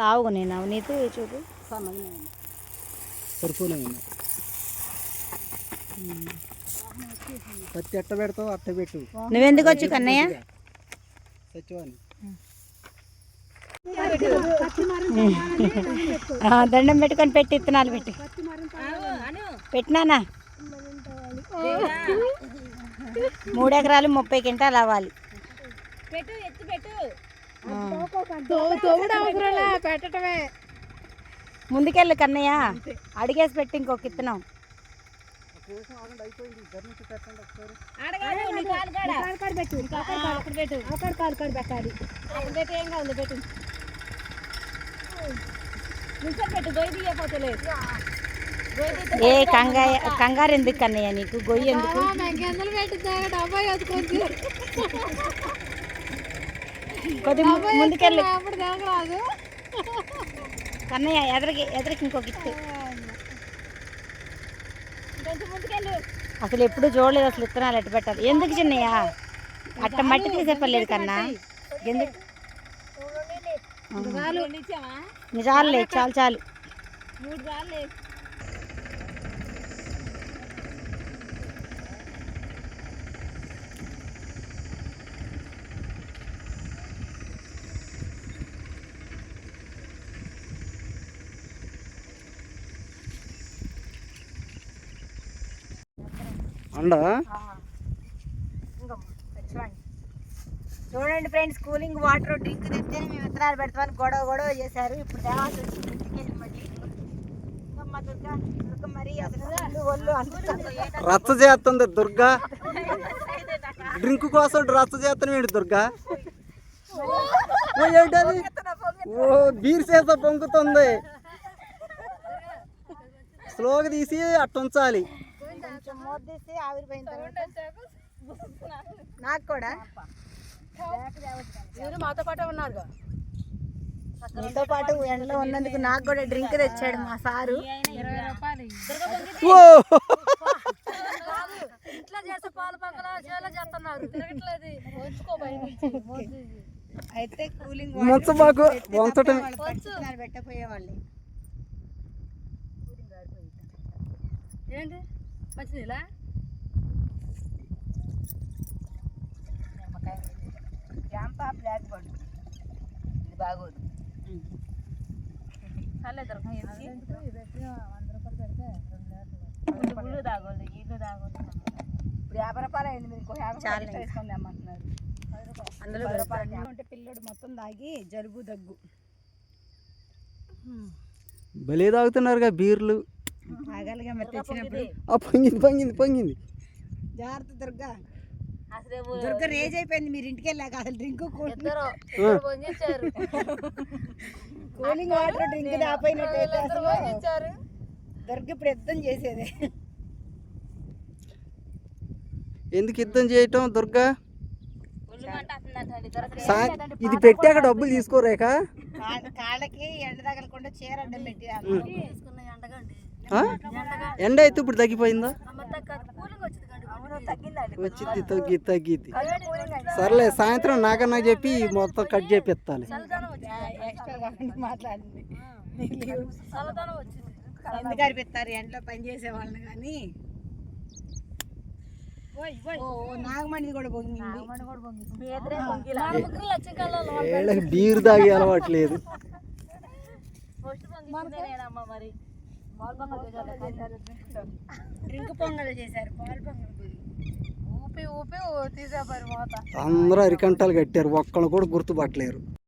లావుగా నేను అవనీతి చూడు సరిపోలే పత్తి ఎట్ట పెడతావు అట్ట పెట్టు నువ్వెందుకు వచ్చి కన్నయ్య సచివాని ఆ, దండం పెట్టుకొని పెట్టి ఇత్తనాలు పెట్టి పెట్టినానా మూడు ఎకరాలు ముప్పై క్వింటాలు అవ్వాలి. పెట్టు ఎత్తు పెట్టు. పెట్టడమే ముందుకెళ్ళు కన్నయ్య. అడిగేసి పెట్టి ఇంకొక ఇత్తనం. పెట్టు. పెట్టు. పెట్టు ఏం కాదు పెట్టు నిల్చొని పెట్టు గొయ్యి తీయపోతలేదు గొయ్యి ఏ కంగా కంగారు ఎందుకు కన్నయ్య నీకు గొయ్యి ఎందుకు కొద్ది ముందుకెళ్ళు. కన్నయ్య ఎదరికి ఎదరికి ఇంకొక ఇత్తు అసలు ఎప్పుడు చూడలేదు అసలు ఇత్తనాలు ఎట్టు పెట్టాలి? ఎందుకు చిన్నయ్య? అట్ట మట్టి తీసేపలేదు కన్నా. ఎందుకు? నిజాలే చాలు చాలు. మూడు అండ చూడండి ఫ్రెండ్స్ కూలింగ్ వాటర్ డ్రింక్ తెస్తే మేము విత్తనాలు పెడతామని గొడవ గొడవ చేశారు. ఇప్పుడు దేవాల్సి వచ్చింది ఇంటికెళ్ళి మళ్ళీ దుర్గా దుర్గ మరి అసలు ఒళ్ళు ఒళ్ళు అంటుతుంది రచ్చ చేస్తుంది దుర్గా. డ్రింక్ కోసం రచ్చ చేస్తాను ఏంటి దుర్గా? ఓ ఏంటది? ఓ బీర్ చేత పొంగుతుంది. స్లోగా తీసి అట్ట ఉంచాలి కొంచెం మూత తీసి ఆవిరిపోయిన తర్వాత నాకు కూడా. మీరు మాతో పాటే ఉన్నారు మీతో పాటు ఎండలో ఉన్నందుకు నాకు కూడా డ్రింక్ తెచ్చాడు మా సారు. ఇంట్లో చేసే పాలు పక్కన చేలో చేస్తున్నారు. అయితే కూలింగ్ పెట్టపోయేవాళ్ళు ఏంటి? మంచినీళ్ళ జాంప బ్లాక్ బోర్డ్ ఇది బాగోదు సర్లే దొరకం ఇల్లు తాగోదు ఇల్లు తాగోదు ఇప్పుడు యాభై రూపాయలు అయింది మీరు ఇంకో యాభై చాలు రూపాయలు వేసుకొని తెమ్మంటున్నారు అందులో అంటే పిల్లడు మొత్తం తాగి జలుబు దగ్గు. భలే తాగుతున్నారుగా బీర్లు. పొంగింది. పొంగింది పొంగింది జాగ్రత్త దుర్గా. దుర్గ రేజ్ అయిపోయింది మీరు ఇంటికి వెళ్ళాక అసలు డ్రింక్ కూలింగ్ వాటర్ డ్రింక్ దాపోయినట్టయితే అసలు దుర్గ ఇప్పుడు యుద్ధం చేసేది. ఎందుకు యుద్ధం చేయటం దుర్గా? ఇది పెట్టాక డబ్బులు తీసుకోరేక? కాళ్ళకి ఎండ తగలకుండా చీర అడ్డం పెట్టి? ఎండ అయితే ఇప్పుడు తగ్గిపోయిందా? కూలింగ్ వచ్చింది తగ్గి తగ్గిద్ది సర్లే సాయంత్రం నాకన్నా చెప్పి మొత్తం కట్ వచ్చింది ఎందుకు అనిపిస్తారు ఎండలో పని చేసే వాళ్ళని కానీ. బీర్ తాగి అలవాట్లేదు మరి. డ్రింక్ పొంగలు చేశారు పాలు పొంగల్ బదులు. ఊపి ఊపి తీసేపారు మోత అందరూ అరికంటాలు కట్టారు ఒక్కళ్ళు కూడా గుర్తుపట్టలేరు.